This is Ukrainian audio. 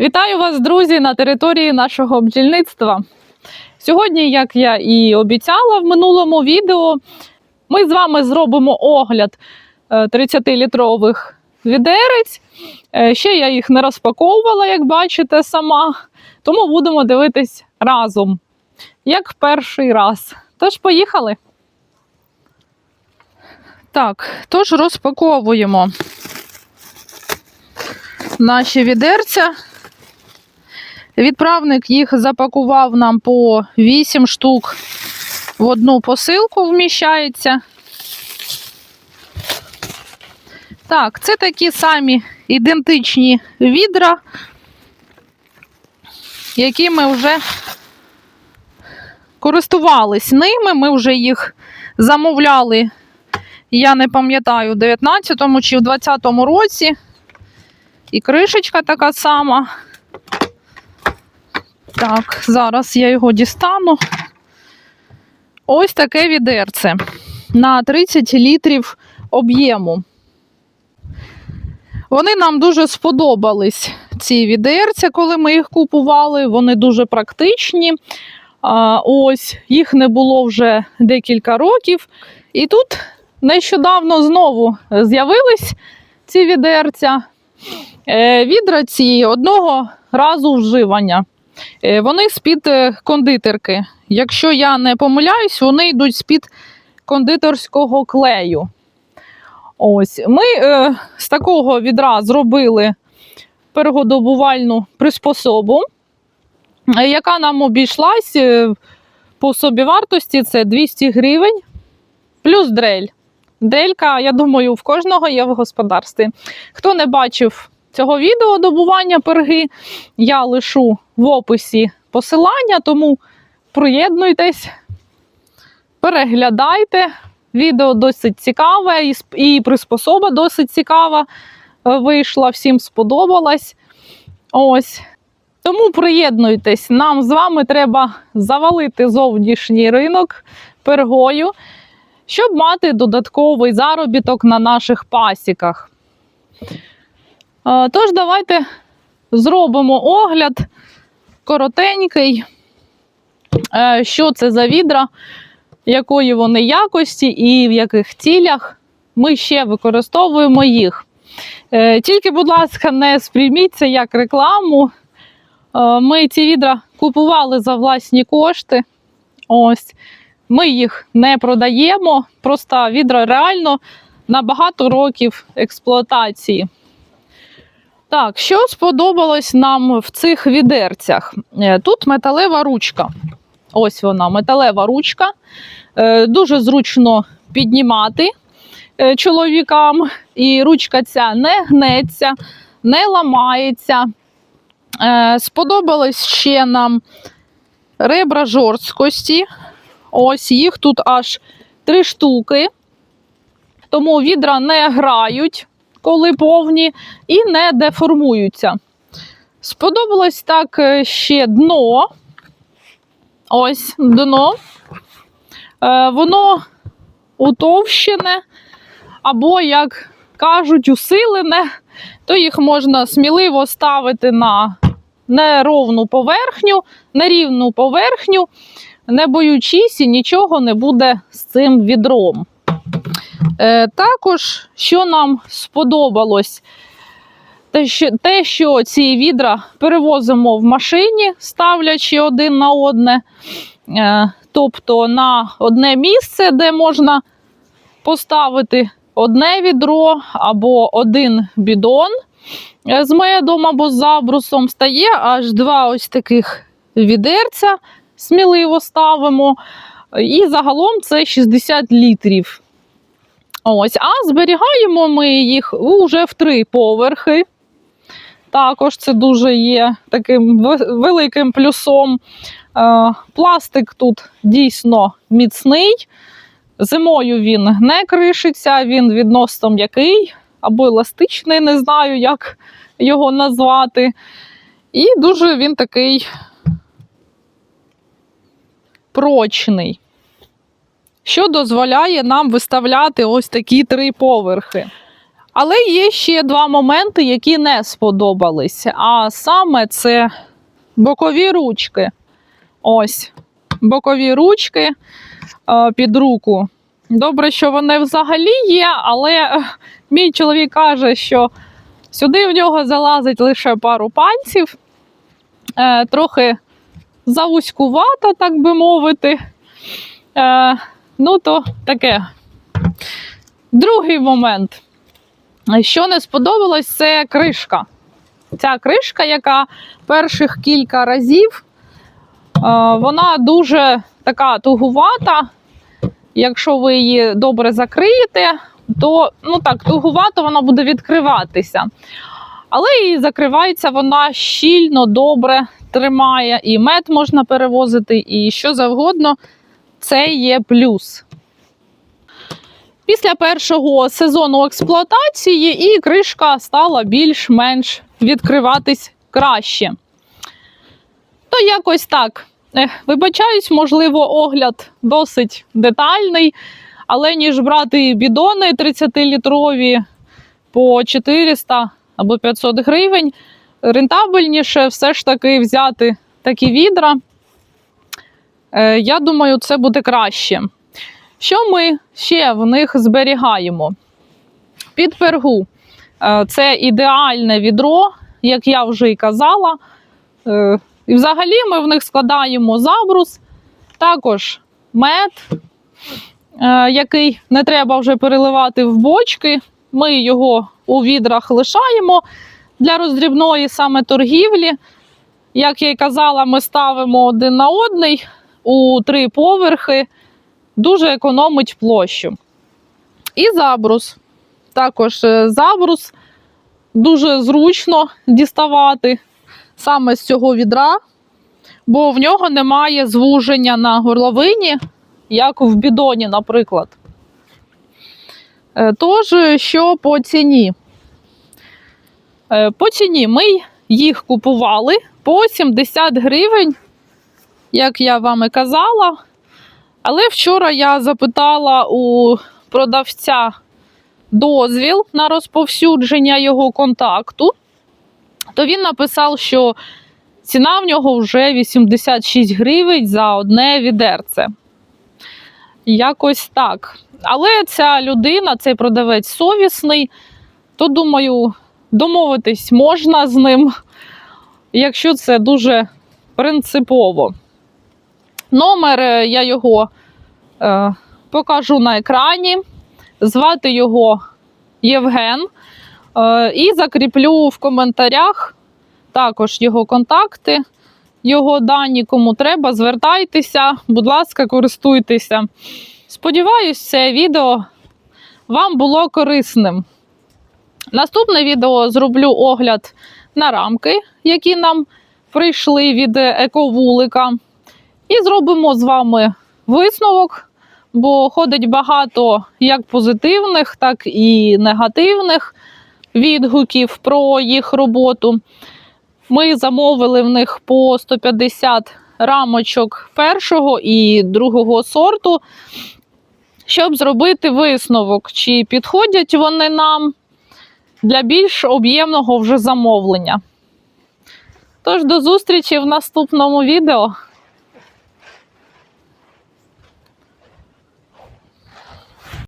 Вітаю вас, друзі, на території нашого бджільництва. Сьогодні, як я і обіцяла в минулому відео, ми з вами зробимо огляд е, 30-літрових відерець. Е, Ще я їх не розпаковувала, як бачите, сама. Тому будемо дивитись разом, як перший раз. Тож, поїхали. Так, тож розпаковуємо наші відерця. Відправник їх запакував нам по 8 штук в одну посилку вміщається. Так, це такі самі ідентичні відра, які ми вже користувались ними. Ми вже їх замовляли, я не пам'ятаю, в 19-му чи в 20-му році. І кришечка така сама. Так, зараз я його дістану. Ось таке відерце на 30 літрів об'єму. Вони нам дуже сподобались, ці відерця, коли ми їх купували. Вони дуже практичні. Ось їх не було вже декілька років. І тут нещодавно знову з'явились ці відерця. Е, Відра ці одного разу вживання. Е, Вони з-під е, кондитерки. Якщо я не помиляюсь, вони йдуть з-під кондитерського клею. Ось. Ми е, з такого відра зробили перегодобувальну приспособу, е, яка нам обійшлась по собівартості це 200 гривень плюс дрель. Делька, я думаю, в кожного є в господарстві. Хто не бачив цього відео добування перги, я лишу в описі посилання, тому приєднуйтесь, переглядайте. Відео досить цікаве, і приспособа досить цікава е, вийшла, всім сподобалась. Ось. Тому приєднуйтесь, нам з вами треба завалити зовнішній ринок пергою, щоб мати додатковий заробіток на наших пасіках. Тож, давайте зробимо огляд коротенький, е, що це за відра, якої вони якості і в яких цілях ми ще використовуємо їх. Е, Тільки, будь ласка, не сприйміть це як рекламу. Е, Ми ці відра купували за власні кошти. Ось. Ми їх не продаємо, просто відра реально на багато років експлуатації. Так, що сподобалось нам в цих відерцях? Е, Тут металева ручка. Ось вона, металева ручка. Е, Дуже зручно піднімати е, чоловікам, і ручка ця не гнеться, не ламається. Сподобалось ще нам ребра жорсткості. Ось їх тут аж три штуки. Тому відра не грають, коли повні, і не деформуються. Сподобалось так е, ще дно. Ось дно. Е, Воно утовщене, або, як кажуть, усилене, то їх можна сміливо ставити на неровну поверхню, нерівну поверхню, не боючись, і нічого не буде з цим відром. Е, також, що нам сподобалось, те що, те, що ці відра перевозимо в машині, ставлячи один на одне, е, тобто на одне місце, де можна поставити одне відро або один бідон е, з медом або з забрусом, стає аж два ось таких відерця, сміливо ставимо. І загалом це 60 літрів. Ось, а зберігаємо ми їх уже в три поверхи. Також це дуже є таким великим плюсом. Е, Пластик тут дійсно міцний. Зимою він не кришиться, він відносно м'який або еластичний, не знаю, як його назвати. І дуже він такий прочний що дозволяє нам виставляти ось такі три поверхи. Але є ще два моменти, які не сподобались. А саме це бокові ручки. Ось бокові ручки е, під руку. Добре, що вони взагалі є, але е, мій чоловік каже, що сюди в нього залазить лише пару пальців, е, трохи завузькувато, так би мовити. Ну, то таке. Другий момент. Що не сподобалось, це кришка. Ця кришка, яка перших кілька разів, е, вона дуже така тугувата. Якщо ви її добре закриєте, то ну так, тугувато вона буде відкриватися. Але і закривається вона щільно, добре тримає, і мед можна перевозити, і що завгодно. Це є плюс. Після першого сезону експлуатації і кришка стала більш-менш відкриватись краще. То якось так. Вибачаюсь, можливо, огляд досить детальний, але ніж брати бідони 30-літрові по 400 або 500 гривень, рентабельніше все ж таки взяти такі відра. Е, Я думаю, це буде краще. Що ми ще в них зберігаємо? Під пергу. Е, Це ідеальне відро, як я вже і казала. Е, І взагалі ми в них складаємо забрус, також мед, який не треба вже переливати в бочки. Ми його у відрах лишаємо для роздрібної саме торгівлі. Як я й казала, ми ставимо один на одний у три поверхи дуже економить площу. І забрус. Також е, забрус дуже зручно діставати саме з цього відра, бо в нього немає звуження на горловині, як в бідоні, наприклад. Е, Тож, що по ціні? Е, По ціні ми їх купували по 70 гривень, як я вам і казала. Але вчора я запитала у продавця дозвіл на розповсюдження його контакту, то він написав, що ціна в нього вже 86 гривень за одне відерце. Якось так. Але ця людина, цей продавець совісний, то думаю, домовитись можна з ним, якщо це дуже принципово. Номер е, я його е, покажу на екрані. Звати його Євген. Е, і закріплю в коментарях також його контакти, його дані, кому треба, звертайтеся, будь ласка, користуйтеся. Сподіваюсь, це відео вам було корисним. Наступне відео зроблю огляд на рамки, які нам прийшли від ековулика. І зробимо з вами висновок, бо ходить багато як позитивних, так і негативних відгуків про їх роботу. Ми замовили в них по 150 рамочок першого і другого сорту, щоб зробити висновок, чи підходять вони нам для більш об'ємного вже замовлення. Тож до зустрічі в наступному відео.